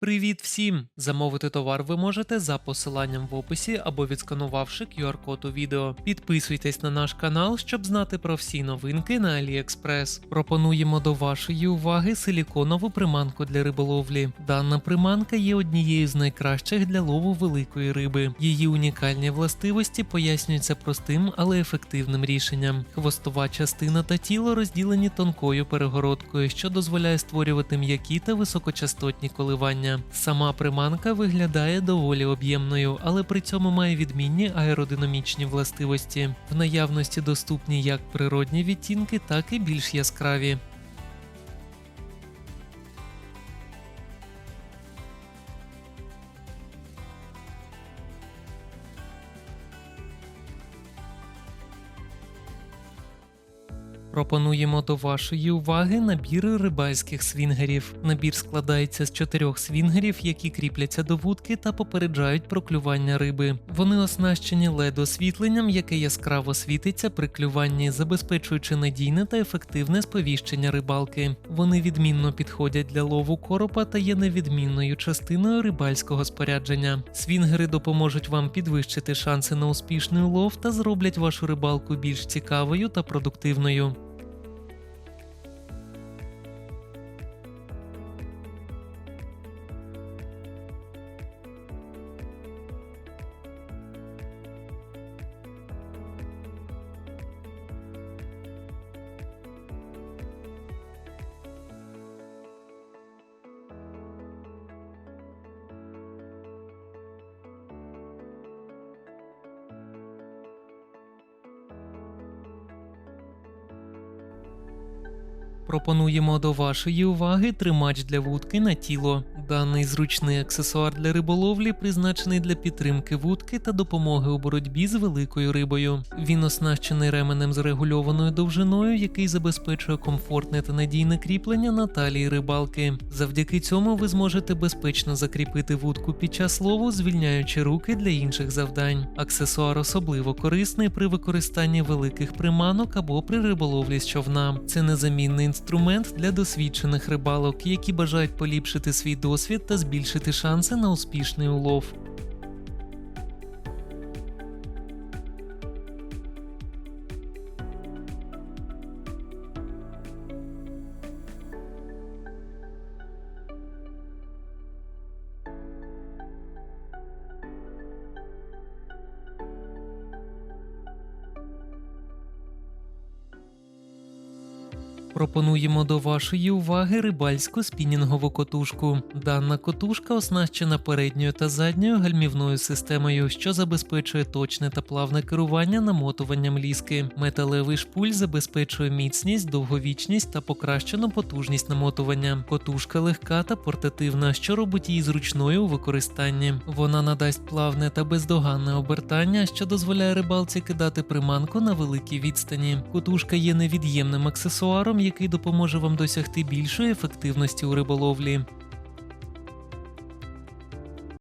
Привіт всім! Замовити товар ви можете за посиланням в описі або відсканувавши QR-код у відео. Підписуйтесь на наш канал, щоб знати про всі новинки на AliExpress. Пропонуємо до вашої уваги силіконову приманку для риболовлі. Дана приманка є однією з найкращих для лову великої риби. Її унікальні властивості пояснюються простим, але ефективним рішенням. Хвостова частина та тіло розділені тонкою перегородкою, що дозволяє створювати м'які та високочастотні коливання. Сама приманка виглядає доволі об'ємною, але при цьому має відмінні аеродинамічні властивості. В наявності доступні як природні відтінки, так і більш яскраві. Пропонуємо до вашої уваги набір рибальських свінгерів. Набір складається з чотирьох свінгерів, які кріпляться до вудки та попереджають про клювання риби. Вони оснащені led освітленням, яке яскраво світиться при клюванні, забезпечуючи надійне та ефективне сповіщення рибалки. Вони відмінно підходять для лову коропа та є невідмінною частиною рибальського спорядження. Свінгери допоможуть вам підвищити шанси на успішний улов та зроблять вашу рибалку більш цікавою та продуктивною. Пропонуємо до вашої уваги тримач для вудки на тіло. Даний зручний аксесуар для риболовлі призначений для підтримки вудки та допомоги у боротьбі з великою рибою. Він оснащений ременем з регульованою довжиною, який забезпечує комфортне та надійне кріплення на талії рибалки. Завдяки цьому ви зможете безпечно закріпити вудку під час лову, звільняючи руки для інших завдань. Аксесуар особливо корисний при використанні великих приманок або при риболовлі з човна. Це незамінний інструмент для досвідчених рибалок, які бажають поліпшити свій досвід та збільшити шанси на успішний улов. Пропонуємо до вашої уваги рибальську спінінгову котушку. Дана котушка оснащена передньою та задньою гальмівною системою, що забезпечує точне та плавне керування намотуванням ліски. Металевий шпуль забезпечує міцність, довговічність та покращену потужність намотування. Котушка легка та портативна, що робить її зручною у використанні. Вона надасть плавне та бездоганне обертання, що дозволяє рибалці кидати приманку на великій відстані. Котушка є невід'ємним аксесуаром, який допоможе вам досягти більшої ефективності у риболовлі.